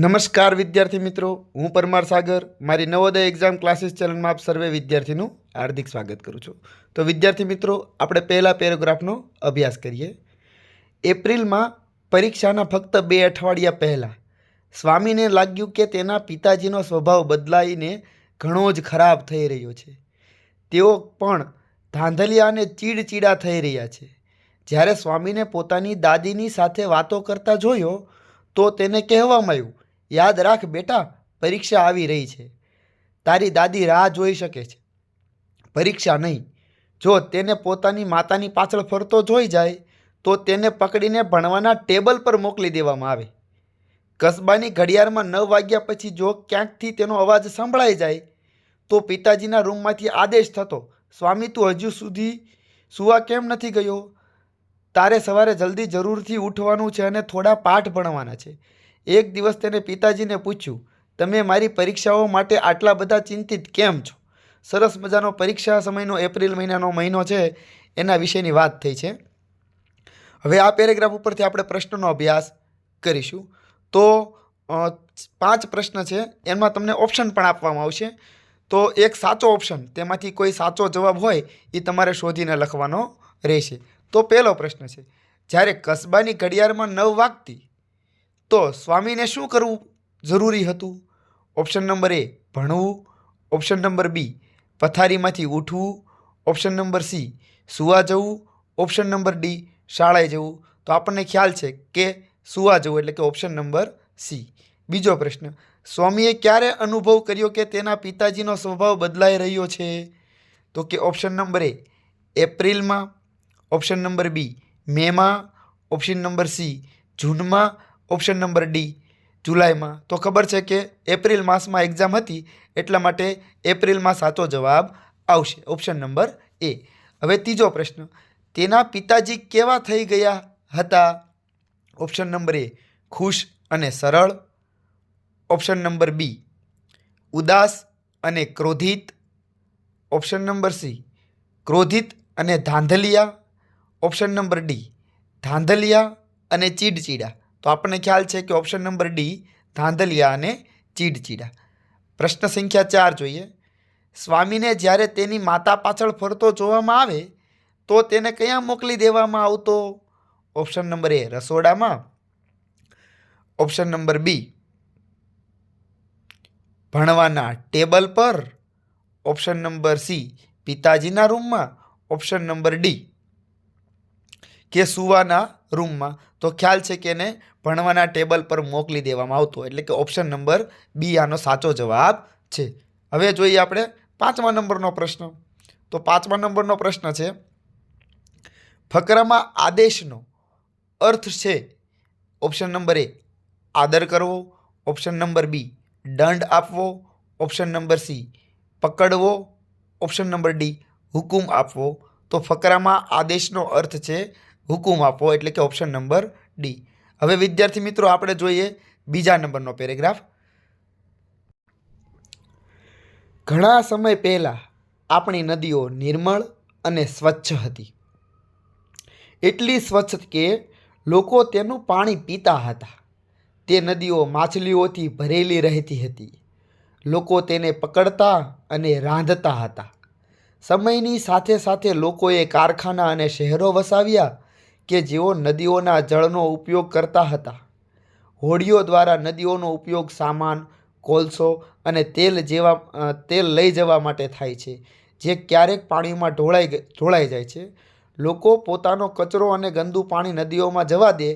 નમસ્કાર વિદ્યાર્થી મિત્રો, હું પરમાર સાગર. મારી નવોદય એક્ઝામ ક્લાસીસ ચેનલમાં આપ સર્વે વિદ્યાર્થીનું હાર્દિક સ્વાગત કરું છું. તો વિદ્યાર્થી મિત્રો, આપણે પહેલા પેરેગ્રાફનો અભ્યાસ કરીએ. એપ્રિલમાં પરીક્ષાના ફક્ત બે અઠવાડિયા પહેલાં, સ્વામીને લાગ્યું કે તેના પિતાજીનો સ્વભાવ બદલાઈને ઘણો જ ખરાબ થઈ રહ્યો છે. તેઓ પણ ધાંધલિયા અને ચીડચીડા થઈ રહ્યા છે. જ્યારે સ્વામીને પોતાની દાદીની સાથે વાતો કરતા જોયો, તો તેને કહેવામાં આવ્યું યાદ રાખ બેટા, પરીક્ષા આવી રહી છે. તારી દાદી રાહ જોઈ શકે છે. પરીક્ષા નહીં. જો તેને પોતાની માતાની પાછળ ફરતો જોઈ જાય, તો તેને પકડીને ભણવાના ટેબલ પર મોકલી દેવામાં આવે. કસબાની ઘડિયાળમાં નવ વાગ્યા પછી જો ક્યાંકથી તેનો અવાજ સંભળાઈ જાય, તો પિતાજીના રૂમમાંથી આદેશ થતો, સ્વામી, તું હજુ સુધી સુવા કેમ નથી ગયો? તારે સવારે જલ્દી જરૂરથી ઉઠવાનું છે અને થોડા પાઠ ભણવાના છે. એક દિવસ તેને પિતાજીને પૂછ્યું, તમે મારી પરીક્ષાઓ માટે આટલા બધા ચિંતિત કેમ છો? સરસ મજાનો પરીક્ષા સમયનો એપ્રિલ મહિનાનો મહિનો છે, એના વિશેની વાત થઈ છે. હવે આ પેરેગ્રાફ ઉપરથી આપણે પ્રશ્નનો અભ્યાસ કરીશું. તો પાંચ પ્રશ્ન છે, એમાં તમને ઓપ્શન પણ આપવામાં આવશે. તો એક સાચો ઓપ્શન, તેમાંથી કોઈ સાચો જવાબ હોય એ તમારે શોધીને લખવાનો રહેશે. તો પહેલો પ્રશ્ન છે, જ્યારે કસબાની ઘડિયાળમાં નવ વાગતી તો સ્વામીને શું કરવું જરૂરી હતું? ઓપ્શન નંબર એ ભણવું. ઓપ્શન નંબર બી પથારીમાંથી ઉઠવું. ઓપ્શન નંબર સી સુવા જવું. ઓપ્શન નંબર ડી શાળાએ જવું. તો આપણને ખ્યાલ છે કે સુવા જવું એટલે કે ઓપ્શન નંબર સી બીજો પ્રશ્ન, સ્વામીએ ક્યારે અનુભવ કર્યો કે તેના પિતાજીનો સ્વભાવ બદલાઈ રહ્યો છે? તો કે ઓપ્શન નંબર એ એપ્રિલમાં. ઓપ્શન નંબર બી મેમાં. ઓપ્શન નંબર સી જૂનમાં. ઓપ્શન નંબર ડી, જુલાઈમાં. તો ખબર છે કે એપ્રિલ માસમાં એક્ઝામ હતી, એટલા માટે એપ્રિલમાં સાચો જવાબ આવશે. Option number A. હવે ત્રીજો પ્રશ્ન. તેના પિતાજી કેવા થઈ ગયા હતા? Option number A. ખુશ અને સરળ. Option number B. ઉદાસ અને ક્રોધિત. Option number C. ક્રોધિત અને Dhandhaliya. Option number D. Dhandhaliya અને ચીડચીડા. તો આપણને ખ્યાલ છે કે ઓપ્શન નંબર ડી ધાંધલિયા અને ચીડચીડા. પ્રશ્ન સંખ્યા ચાર જોઈએ. સ્વામીને જ્યારે તેની માતા પાછળ ફરતો જોવામાં આવે, તો તેને ક્યાં મોકલી દેવામાં આવતો? ઓપ્શન નંબર એ રસોડામાં. ઓપ્શન નંબર બી ભણવાના ટેબલ પર. ઓપ્શન નંબર સી પિતાજીના રૂમમાં ઓપ્શન નંબર ડી કે સુવાના રૂમમાં, તો ખ્યાલ છે કે એને ભણવાના ટેબલ પર મોકલી દેવામાં આવતો એટલે કે ઓપ્શન નંબર બી આનો સાચો જવાબ છે. હવે જોઈએ આપણે પાંચમા નંબરનો પ્રશ્ન. તો પાંચમા નંબરનો પ્રશ્ન છે, ફકરામાં આદેશનો અર્થ છે? ઓપ્શન નંબર એ આદર કરવો. ઓપ્શન નંબર બી દંડ આપવો. ઓપ્શન નંબર સી પકડવો. ઓપ્શન નંબર ડી હુકુમ આપવો. તો ફકરામાં આદેશનો અર્થ છે હુકુમ આપવો એટલે કે ઓપ્શન નંબર ડી હવે વિદ્યાર્થી મિત્રો, આપણે જોઈએ બીજા નંબરનો પેરેગ્રાફ ઘણા સમય પહેલાં આપણી નદીઓ નિર્મળ અને સ્વચ્છ હતી. એટલી સ્વચ્છ કે લોકો તેનું પાણી પીતા હતા. તે નદીઓ માછલીઓથી ભરેલી રહેતી હતી. લોકો તેને પકડતા અને રાંધતા હતા. સમયની સાથે સાથે લોકોએ કારખાના અને શહેરો વસાવ્યા કે જેઓ નદીઓના જળનો ઉપયોગ કરતા હતા. હોડીઓ દ્વારા નદીઓનો ઉપયોગ સામાન, કોલસો અને તેલ જેવા તેલ લઈ જવા માટે થાય છે, જે ક્યારેક પાણીમાં ઢોળાઈ ઢોળાઈ જાય છે. લોકો પોતાનો કચરો અને ગંદુ પાણી નદીઓમાં જવા દે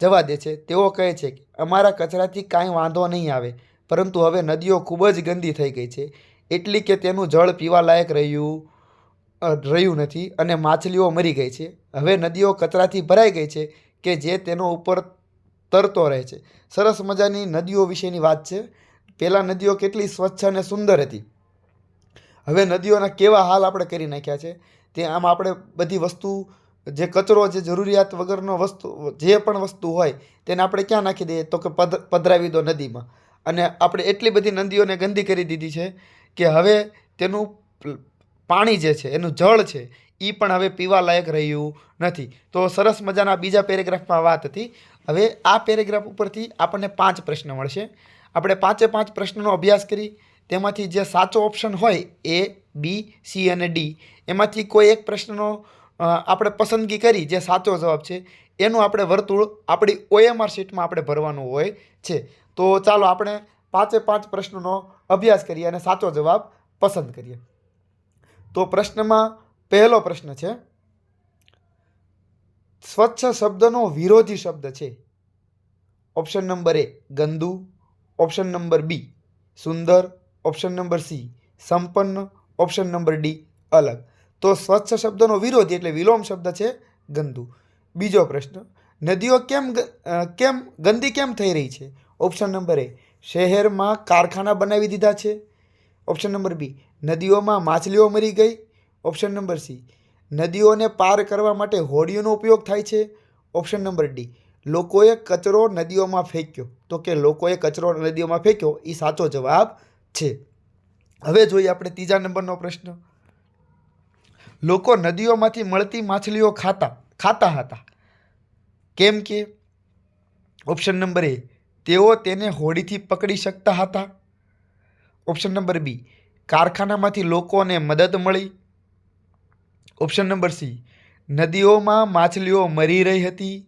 જવા દે છે. તેઓ કહે છે કે, અમારા કચરાથી કાંઈ વાંધો નહીં આવે, પરંતુ હવે નદીઓ ખૂબ જ ગંદી થઈ ગઈ છે. એટલી કે તેનું જળ પીવા લાયક રહ્યું રહ્યું નથી અને માછલીઓ મરી ગઈ છે. હવે નદીઓ કચરાથી ભરાઈ ગઈ છે કે જે તેનો ઉપર તરતો રહે છે. સરસ મજાની નદીઓ વિશેની વાત છે. પહેલાં નદીઓ કેટલી સ્વચ્છ અને સુંદર હતી. હવે નદીઓના કેવા હાલ આપણે કરી નાખ્યા છે. તે આમ આપણે બધી વસ્તુ, જે કચરો, જે જરૂરિયાત વગરનો વસ્તુ, જે પણ વસ્તુ હોય તેને આપણે ક્યાં નાખી દઈએ? તો કે પધ, પધરાવી દો નદીમાં. અને આપણે એટલી બધી નદીઓને ગંદી કરી દીધી છે કે હવે તેનું પાણી જે છે, એનું જળ છે એ પણ હવે પીવા લાયક રહ્યું નથી. તો સરસ મજાના બીજા પેરેગ્રાફમાં વાત હતી. હવે આ પેરેગ્રાફ ઉપરથી આપણને પાંચ પ્રશ્ન મળશે. આપણે પાંચે પાંચ પ્રશ્નનો અભ્યાસ કરી. તેમાંથી જે સાચો ઓપ્શન હોય, એ, બી, સી અને ડી. એમાંથી કોઈ એક પ્રશ્નનો આપણે પસંદગી કરી, જે સાચો જવાબ છે, એનું આપણે વર્તુળ આપણી ઓએમઆર શીટમાં આપણે ભરવાનું હોય છે. તો ચાલો આપણે પાંચે પાંચ પ્રશ્નોનો અભ્યાસ કરીએ અને સાચો જવાબ પસંદ કરીએ. તો પ્રશ્નમાં પહેલો પ્રશ્ન છે, સ્વચ્છ શબ્દનો વિરોધી શબ્દ છે. ઓપ્શન નંબર એ, ગંદુ. ઓપ્શન નંબર બી, સુંદર. ઓપ્શન નંબર સી, સંપન્ન. ઓપ્શન નંબર ડી, અલગ. તો સ્વચ્છ શબ્દનો વિરોધી એટલે વિલોમ શબ્દ છે, ગંદુ. બીજો પ્રશ્ન, નદીઓ કેમ કેમ, ગંદી કેમ થઈ રહી છે? ઓપ્શન નંબર એ, શહેરમાં કારખાના બનાવી દીધા છે. Option number B. નદીઓમાં માછલીઓ મરી ગઈ. Option number C. નદીઓને પાર કરવા માટે હોડીઓનો ઉપયોગ થાય છે. Option number D. લોકોએ કચરો નદીઓમાં ફેંક્યો. તો કે લોકોએ કચરો નદીઓમાં ફેંક્યો એ સાચો જવાબ છે. હવે જોઈએ આપણે ત્રીજા નંબરનો પ્રશ્ન. લોકો નદીઓમાંથી મળતી માછલીઓ ખાતા ખાતા હતા. કેમ કે? Option number A. તેઓ તેને હોડીથી પકડી શકતા હતા. ઓપ્શન નંબર બી કારખાનામાંથી લોકોને મદદ મળી. ઓપ્શન નંબર સી નદીઓમાં માછલીઓ મરી રહી હતી.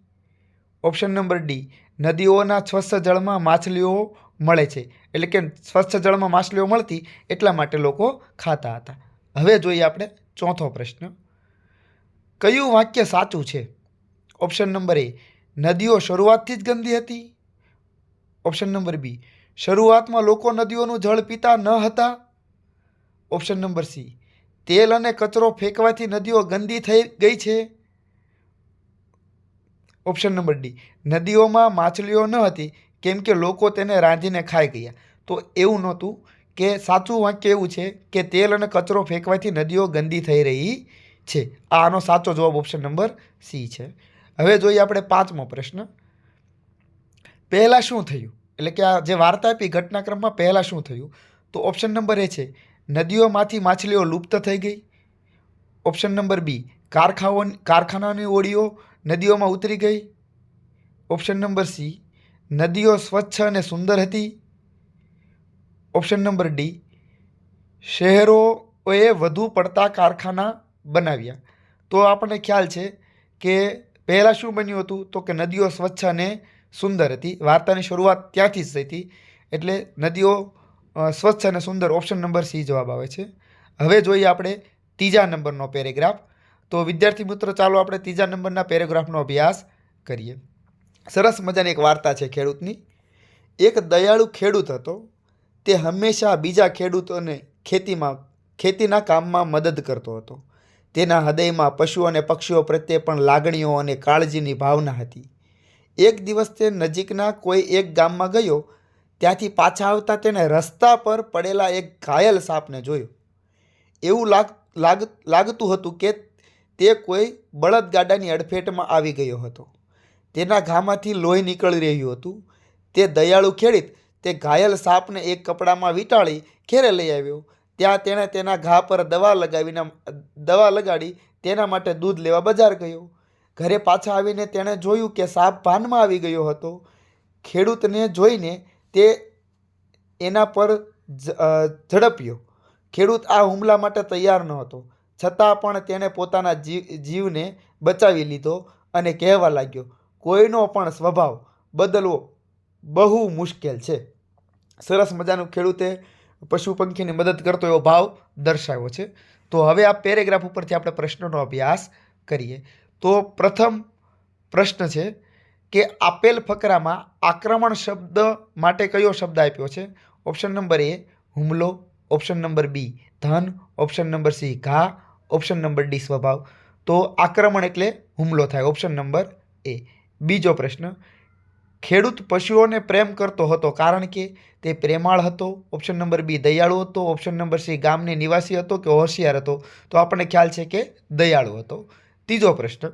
ઓપ્શન નંબર ડી નદીઓના સ્વચ્છ જળમાં માછલીઓ મળે છે. એટલે કે સ્વચ્છ જળમાં માછલીઓ મળતી એટલા માટે લોકો ખાતા હતા. હવે જોઈએ આપણે ચોથો પ્રશ્ન. કયું વાક્ય સાચું છે? ઓપ્શન નંબર એ નદીઓ શરૂઆતથી જ ગંદી હતી. ઓપ્શન નંબર બી શરૂઆતમાં લોકો નદીઓનું જળ પીતા ન હતા. ઓપ્શન નંબર સી તેલ અને કચરો ફેંકવાથી નદીઓ ગંદી થઈ ગઈ છે. ઓપ્શન નંબર ડી નદીઓમાં માછલીઓ ન હતી, કેમ કે લોકો તેને રાંધીને ખાઈ ગયા. તો એવું નહોતું કે સાચું વાક્ય એવું છે કે તેલ અને કચરો ફેંકવાથી નદીઓ ગંદી થઈ રહી છે. આનો સાચો જવાબ ઓપ્શન નંબર સી છે. હવે જોઈએ આપણે પાંચમો પ્રશ્ન. પહેલાં શું થયું? એટલે કે આ જે વાર્તા આપી ઘટનાક્રમમાં પહેલાં શું થયું? તો ઓપ્શન નંબર એ છે, નદીઓમાંથી માછલીઓ લુપ્ત થઈ ગઈ. ઓપ્શન નંબર બી કારખાઓ, કારખાનાની ઓળીઓ નદીઓમાં ઉતરી ગઈ. ઓપ્શન નંબર સી નદીઓ સ્વચ્છ અને સુંદર હતી. ઓપ્શન નંબર ડી શહેરોએ વધુ પડતા કારખાના બનાવ્યા. તો આપણને ખ્યાલ છે કે પહેલાં શું બન્યું હતું? તો કે નદીઓ સ્વચ્છ અને સુંદર હતી વાર્તાની શરૂઆત ત્યાંથી જ થઈ હતી. એટલે નદીઓ સ્વચ્છ અને સુંદર ઓપ્શન નંબર સી જવાબ આવે છે. હવે જોઈએ આપણે ત્રીજા નંબરનો પેરેગ્રાફ. તો વિદ્યાર્થી મિત્રો, ચાલો આપણે ત્રીજા નંબરના પેરેગ્રાફનો અભ્યાસ કરીએ. સરસ મજાની એક વાર્તા છે ખેડૂતની. એક દયાળુ ખેડૂત હતો. તે હંમેશા બીજા ખેડૂતોને ખેતીમાં, ખેતીના કામમાં મદદ કરતો હતો. તેના હૃદયમાં પશુ અને પક્ષીઓ પ્રત્યે પણ લાગણીઓ અને કાળજીની ભાવના હતી. એક દિવસ તે નજીકના કોઈ એક ગામમાં ગયો, ત્યાંથી પાછા આવતા તેણે રસ્તા પર પડેલા એક ઘાયલ સાપને જોયો. એવું લાગ લાગ, લાગતું હતું કે તે કોઈ બળદગાડાની અડફેટમાં આવી ગયો હતો. તેના ઘામાંથી લોહી નીકળી રહ્યું હતું. તે દયાળુ ખેડૂત તે ઘાયલ સાપને એક કપડામાં વીંટાળી ઘેરે લઈ આવ્યો. ત્યાં તેણે તેના ઘા પર દવા લગાવીને, દવા લગાડી તેના માટે દૂધ લેવા બજાર ગયો. ઘરે પાછા આવીને તેણે જોયું કે સાપ ભાનમાં આવી ગયો હતો. ખેડૂતને જોઈને તે એના પર ઝડપ્યો. ખેડૂત આ હુમલા માટે તૈયાર ન હતો. છતાં પણ તેણે પોતાના જીવ જીવને બચાવી લીધો અને કહેવા લાગ્યો, કોઈનો પણ સ્વભાવ બદલવો બહુ મુશ્કેલ છે. સરસ મજાનું ખેડૂતે પશુ પંખીની મદદ કરતો એવો ભાવ દર્શાવ્યો છે. તો હવે આ પેરેગ્રાફ ઉપરથી આપણે પ્રશ્નોનો અભ્યાસ કરીએ. તો પ્રથમ પ્રશ્ન છે કે આપેલ ફકરામાં આક્રમણ શબ્દ માટે કયો શબ્દ આપ્યો છે? ઓપ્શન નંબર એ હુમલો. ઓપ્શન નંબર બી ધન. ઓપ્શન નંબર સી ઘા. ઓપ્શન નંબર ડી સ્વભાવ. તો આક્રમણ એટલે હુમલો થાય. ઓપ્શન નંબર એ બીજો પ્રશ્ન, ખેડૂત પશુઓને પ્રેમ કરતો હતો કારણ કે તે પ્રેમાળ હતો. ઓપ્શન નંબર બી દયાળુ હતો. ઓપ્શન નંબર સી ગામની નિવાસી હતો કે હોશિયાર હતો? તો આપણને ખ્યાલ છે કે દયાળુ હતો. ત્રીજો પ્રશ્ન,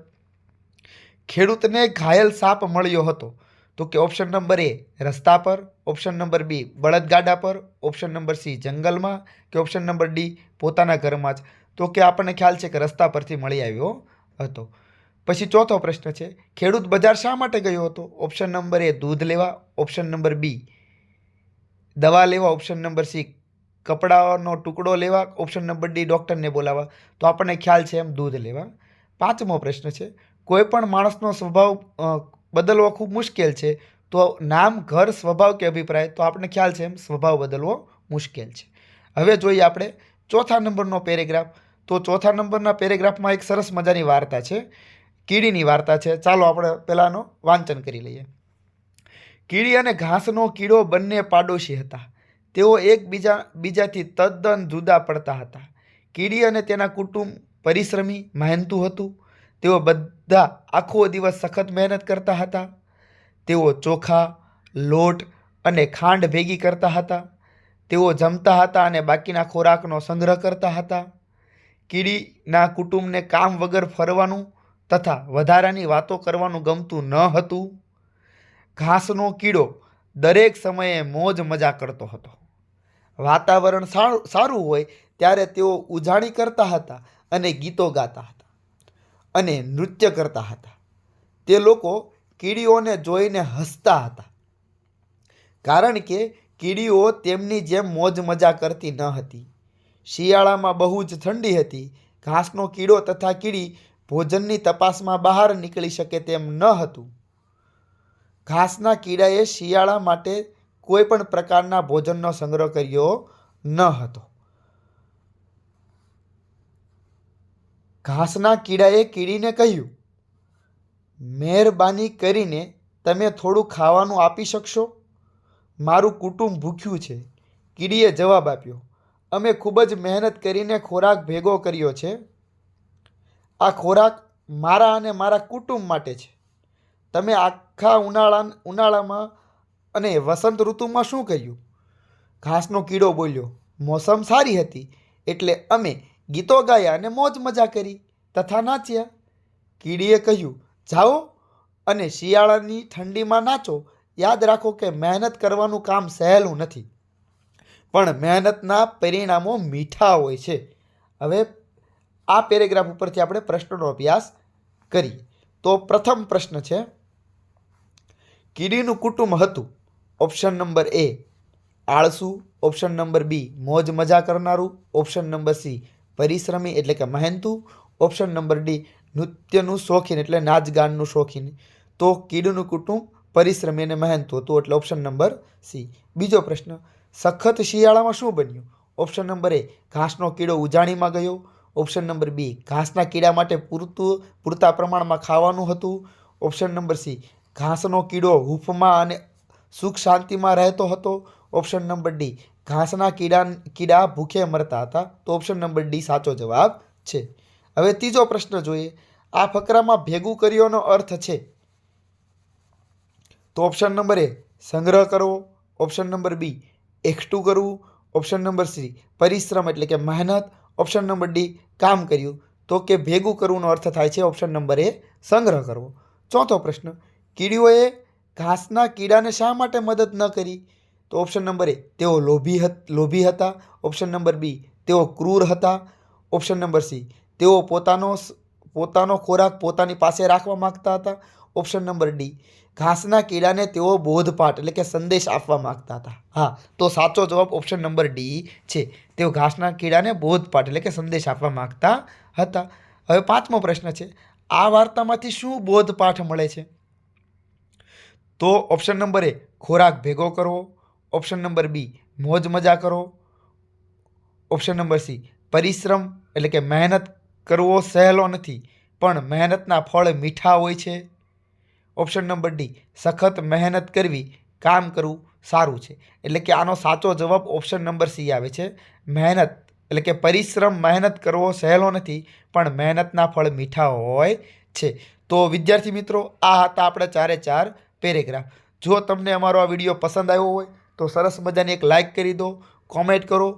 ખેડૂતને ઘાયલ સાપ મળ્યો હતો તો કે ઓપ્શન નંબર એ રસ્તા પર ઓપ્શન નંબર બી બળદગાડા પર ઓપ્શન નંબર સી જંગલમાં, કે ઓપ્શન નંબર ડી પોતાના ઘરમાં જ? તો કે આપણને ખ્યાલ છે કે રસ્તા પરથી મળી આવ્યો હતો. પછી ચોથો પ્રશ્ન છે, ખેડૂત બજાર શા માટે ગયો હતો? ઓપ્શન નંબર એ દૂધ લેવા ઓપ્શન નંબર બી દવા લેવા ઓપ્શન નંબર સી કપડાનો ટુકડો લેવા ઓપ્શન નંબર ડી ડૉક્ટરને બોલાવવા? તો આપણને ખ્યાલ છે એમ દૂધ લેવા. પાંચમો પ્રશ્ન છે કોઈપણ માણસનો સ્વભાવ બદલવો ખૂબ મુશ્કેલ છે, તો નામ, ઘર, સ્વભાવ કે અભિપ્રાય, તો આપણને ખ્યાલ છે એમ, સ્વભાવ બદલવો મુશ્કેલ છે. હવે જોઈએ આપણે ચોથા નંબરનો પેરેગ્રાફ. તો ચોથા નંબરના પેરેગ્રાફમાં એક સરસ મજાની વાર્તા છે, કીડીની વાર્તા છે. ચાલો આપણે પહેલાંનો વાંચન કરી લઈએ. કીડી અને ઘાસનો કીડો બંને પાડોશી હતા. તેઓ એકબીજા, બીજાથી તદ્દન જુદા પડતા હતા. કીડી અને તેના કુટુંબ પરિશ્રમી મહેનતુ હતું. તેઓ બધા આખો દિવસ સખત મહેનત કરતા હતા. તેઓ ચોખા, લોટ અને ખાંડ ભેગી કરતા હતા. તેઓ જમતા હતા અને બાકીના ખોરાકનો સંગ્રહ કરતા હતા. કીડીના કુટુંબને કામ વગર ફરવાનું તથા વધારાની વાતો કરવાનું ગમતું ન હતું. ઘાસનો કીડો દરેક સમયે મોજ મજા કરતો હતો. વાતાવરણ સારું હોય ત્યારે તેઓ ઉજાણી કરતા હતા અને ગીતો ગાતા હતા અને નૃત્ય કરતા હતા. તે લોકો કીડીઓને જોઈને હસતા હતા. કારણ કે કીડીઓ તેમની જેમ મોજ મજા કરતી ન હતી. શિયાળામાં બહુ જ ઠંડી હતી. ઘાસનો કીડો તથા કીડી ભોજનની તપાસમાં બહાર નીકળી શકે તેમ ન હતું. ઘાસના કીડાએ શિયાળા માટે કોઈ પણ પ્રકારના ભોજનનો સંગ્રહ કર્યો ન હતો. ઘાસના કીડાએ કીડીને કહ્યું, મહેરબાની કરીને તમે થોડું ખાવાનું આપી શકશો? મારું કુટુંબ ભૂખ્યું છે. કીડીએ જવાબ આપ્યો, અમે ખૂબ જ મહેનત કરીને ખોરાક ભેગો કર્યો છે. આ ખોરાક મારા અને મારા કુટુંબ માટે છે. તમે આખા ઉનાળા, ઉનાળામાં અને વસંત ઋતુમાં શું કર્યું? ઘાસનો કીડો બોલ્યો, મોસમ સારી હતી, એટલે અમે ગીતો ગાયા અને મોજ મજા કરી. તથા નાચ્યા. કીડીએ કહ્યું, જાઓ અને શિયાળાની ઠંડીમાં નાચો. યાદ રાખો કે મહેનત કરવાનું કામ સહેલું નથી. પણ મહેનતના પરિણામો મીઠા હોય છે. હવે આ પેરેગ્રાફ ઉપરથી આપણે પ્રશ્નોનો અભ્યાસ કરીએ તો પ્રથમ પ્રશ્ન છે, કીડીનું કુટુંબ હતું? ઓપ્શન નંબર એ, આળસુ. ઓપ્શન નંબર બી, મોજ મજા કરનારું. ઓપ્શન નંબર સી પરિશ્રમી એટલે કે મહેનતુ. ઓપ્શન નંબર ડી નૃત્યનું શોખીન એટલે નાચગાનનું શોખીન. તો કીડનું કુટુંબ પરિશ્રમી અને મહેનતુ હતું એટલે ઓપ્શન નંબર સી બીજો પ્રશ્ન, સખત શિયાળામાં શું બન્યું? ઓપ્શન નંબર એ ઘાસનો કીડો ઉજાણીમાં ગયો. ઓપ્શન નંબર બી ઘાસના કીડા માટે પૂરતું, પૂરતા પ્રમાણમાં ખાવાનું હતું. ઓપ્શન નંબર સી ઘાસનો કીડો હૂંફમાં અને સુખ શાંતિમાં રહેતો હતો. ઓપ્શન નંબર ડી ઘાસના કીડા કીડા ભૂખે મરતા હતા તો ઓપ્શન નંબર ડી સાચો જવાબ છે. હવે ત્રીજો પ્રશ્ન જોઈએ. આ ફકરામાં ભેગું કર્યોનો અર્થ છે. તો ઓપ્શન નંબર એ સંગ્રહ કરવો ઓપ્શન નંબર બી એકઠું કરવું. ઓપ્શન નંબર સી પરિશ્રમ એટલે કે મહેનત. ઓપ્શન નંબર ડી કામ કર્યું. તો કે ભેગું કરવુંનો અર્થ થાય છે ઓપ્શન નંબર એ સંગ્રહ કરવો. ચોથો પ્રશ્ન, કીડીઓએ ઘાસના કીડાને શા માટે મદદ ન કરી? તો ઓપ્શન નંબર એ તેઓ લોભી લોભી હતા. ઓપ્શન નંબર બી તેઓ ક્રૂર હતા. ઓપ્શન નંબર સી તેઓ પોતાનો પોતાનો ખોરાક પોતાની પાસે રાખવા માગતા હતા. ઓપ્શન નંબર ડી ઘાસના કીડાને તેઓ બોધપાઠ, એટલે કે સંદેશ આપવા માગતા હતા. હા, તો સાચો જવાબ ઓપ્શન નંબર ડી છે. તેઓ ઘાસના કીડાને બોધપાઠ, એટલે કે સંદેશ આપવા માગતા હતા. હવે પાંચમો પ્રશ્ન છે. આ વાર્તામાંથી શું બોધપાઠ મળે છે? તો ઓપ્શન નંબર એ ખોરાક ભેગો કરવો. ઓપ્શન નંબર બી મોજ મજા કરો. ઓપ્શન નંબર સી પરિશ્રમ એટલે કે મહેનત કરવો સહેલો નથી, પણ મહેનતના ફળ મીઠા હોય છે. ઓપ્શન નંબર ડી સખત મહેનત કરવી, કામ કરવું સારું છે. એટલે કે આનો સાચો જવાબ ઓપ્શન નંબર સી આવે છે. મહેનત એટલે કે પરિશ્રમ, મહેનત કરવો સહેલો નથી, પણ મહેનતના ફળ મીઠા હોય છે. તો વિદ્યાર્થી મિત્રો, આ હતા આપણે ચારે ચાર પેરેગ્રાફ. જો તમને અમારો આ વીડિયો પસંદ આવ્યો હોય તો સરસ મજાની એક લાઇક કરી દો કોમેન્ટ કરો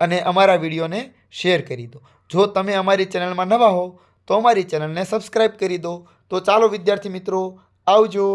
અને અમારા વિડીયોને શેર કરી દો. જો તમે અમારી ચેનલમાં નવા હો, તો અમારી ચેનલને સબસ્ક્રાઈબ કરી દો. તો ચાલો વિદ્યાર્થી મિત્રો, આવજો.